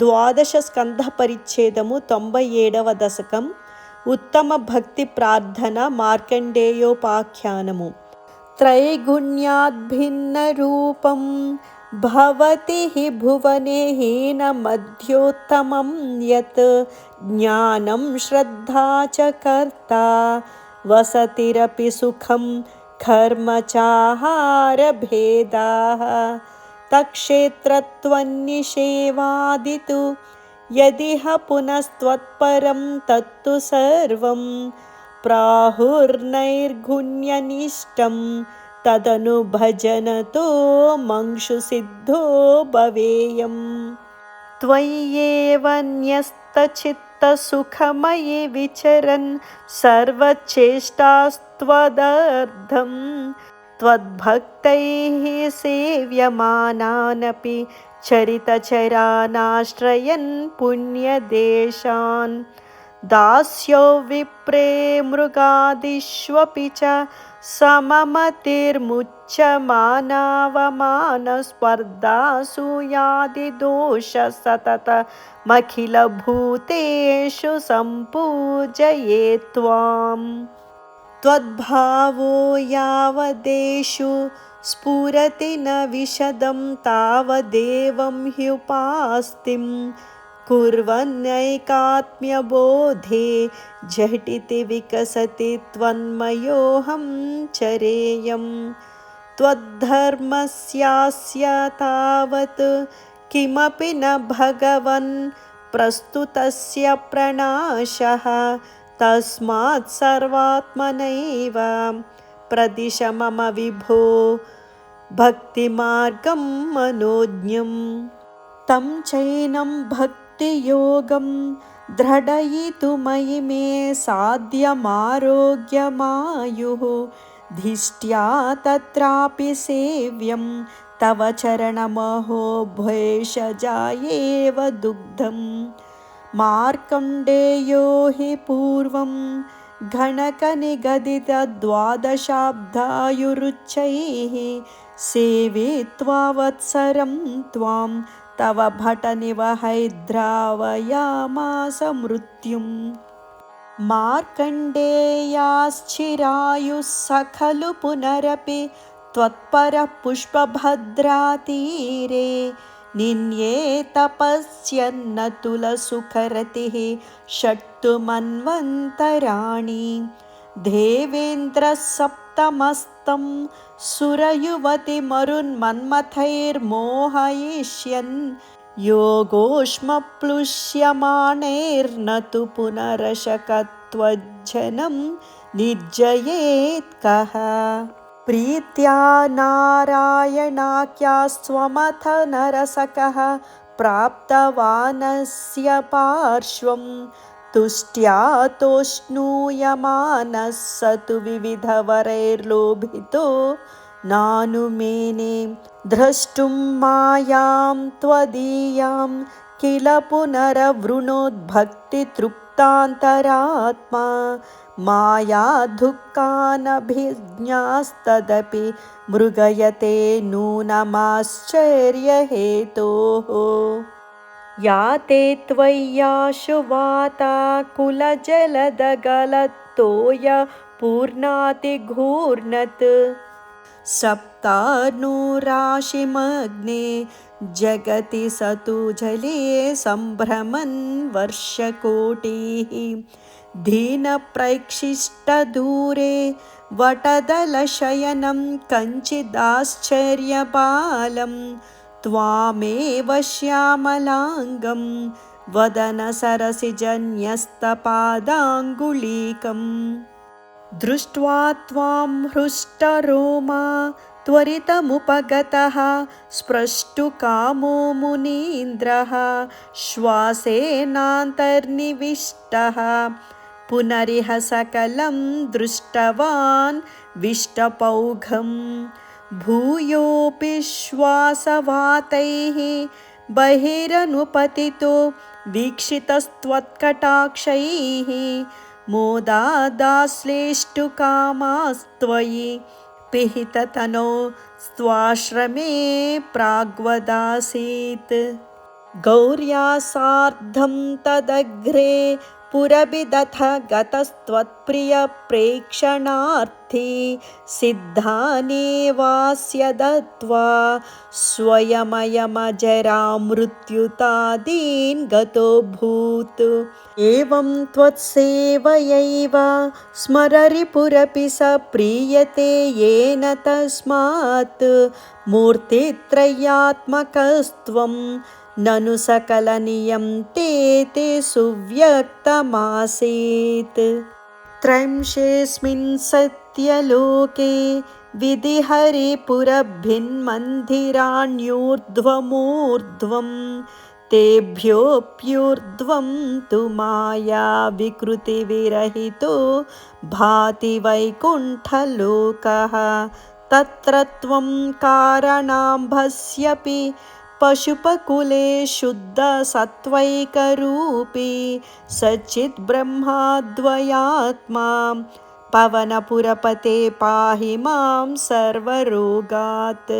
ద్వాదశస్కంధపరిచ్ఛేదము తొంభై ఏడవ దశకం ఉత్తమ భక్తి ప్రార్థన మార్కండేయోపాఖ్యానము त्रैगुण्याद्भिन्नरूपं भवति हि भुवने हीनमध्योत्तमं यत् ज्ञानं श्रद्धा च कर्ता वसतिरपि सुखं कर्म चाहारभेदाः तत्क्षेत्रत्वन्निषेवादितु। यदिह पुनस्त्वत्परं तत्तु सर्वं प्राहुर्नैर्गुण्यनिष्टं तदनुभजनतो मंशुसिद्धो भवेयम्। त्वय्येव न्यस्तचित्तसुखमयि विचरन् सर्वचेष्टास्त्वदर्धम् त्वद्भक्तैः सेव्यमानानपि चरितचरानाश्रयन् पुण्यदेशान्। दास्यो विप्रे मृगादिष्वपि च सममतिर्मुच्यमानावमानस्पर्धासु यादिदोषसततमखिलभूतेषु सम्पूजये त्वाम् त्वद्भावो यावदेषु स्फुरति न विशदं तावदेवं ह्युपास्तिं कुर्वन्नैकात्म्यबोधे झटिति विकसति त्वन्मयोऽहं चरेयं त्वद्धर्मस्यास्य तावत् किमपि न भगवन् प्रस्तुतस्य प्रणाशः तस्मात् सर्वात्मनैव प्रदिश मम विभो भक्तिमार्गं मनोज्ञं तं चैनं भक्तियोगं दृढयितुमयि मे साध्यमारोग्यमायुः। धिष्ट्या तत्रापि सेव्यं तव चरणमहो भैषजायेव दुग्धम् मार्कण्डेयो हि पूर्वं घणकनिगदितद्वादशाब्दायुरुच्चैः सेवित्वा वत्सरं त्वां तव भटनिवहैद्रावयामास मृत्युम्। मार्कण्डेयाश्चिरायुः स खलु पुनरपि त्वत्परः पुष्पभद्रातीरे निन्ये तपस्यन्नतुलसुखरतिः षट्तु मन्वन्तराणि देवेन्द्रसप्तमस्तं सुरयुवतिमरुन्मन्मथैर्मोहयिष्यन् योगोष्मप्लुष्यमाणैर्न तु पुनरशकत्वज्जनं निर्जयेत् कः प्रीत्या नारायणाख्यास्त्वमथ नरसकः प्राप्तवानस्य पार्श्वं तुष्ट्या तोष्णूयमानः तु विविधवरैर्लोभितो नानुमेने द्रष्टुं मायां त्वदीयां किल पुनरवृणोद्भक्तितृप्तान्तरात्मा माया दुःखानभिज्ञास्तदपि मृगयते नूनमाश्चर्यहेतोः। या ते त्वय्याशु वाताकुलजलदगलत्तोयपूर्णातिघूर्णत् सप्तानुराशिमग्ने जगति स तु जले सम्भ्रमन् वर्षकोटिः। दीनप्रैक्षिष्टदूरे वटदलशयनं कञ्चिदाश्चर्यपालं त्वामेव श्यामलाङ्गं वदनसरसिजन्यस्तपादाङ्गुलीकम् दृष्ट्वा त्वां हृष्टरोमा त्वरितमुपगतः स्प्रष्टुकामो मुनीन्द्रः श्वासेनान्तर्निविष्टः। पुनरिह सकलं दृष्टवान् विष्टपौघं भूयोऽपि श्वासवातैः बहिरनुपतितो वीक्षितस्त्वत्कटाक्षैः मोदादाश्लेष्टुकामास्त्वयि पिहिततनो स्वाश्रमे प्राग्वदासीत्। गौर्या सार्धं तदग्रे पुरभिदथ गतस्त्वत्प्रियप्रेक्षणार्थी सिद्धानेवास्य दत्त्वा स्वयमयमजरामृत्युतादीन् गतोऽभूत्। एवं त्वत्सेवयैव स्मररिपुरपि स प्रीयते येन तस्मात् मूर्तित्रयात्मकस्त्वं ननु सकलनियं ते ते सुव्यक्तमासीत्। त्रंशेऽस्मिन् सत्यलोके विधिहरिपुरभिन्मन्दिराण्यूर्ध्वमूर्ध्वं तेभ्योऽप्यूर्ध्वं तु माया विकृतिविरहितो भाति वैकुण्ठलोकः तत्र त्वं कारणाम्भस्यपि पशुपकुले शुद्धसत्त्वैकरूपी सच्चिद्ब्रह्माद्वयात्मा पवनपुरपते पाहि मां सर्वरोगात्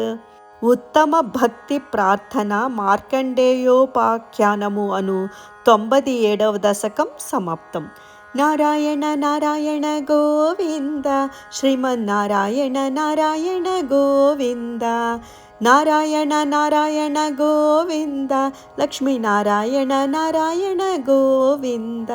उत्तमभक्तिप्रार्थना మార్కండేయోపాఖ్యానము అను తొంభై ఏడవ దశకం సమాప్తం నారాయణ నారాయణ గోవింద శ్రీమన్నారాయణ నారాయణ గోవింద नारायण नारायण गोविन्द लक्ष्मीनारायण नारायण गोविन्द।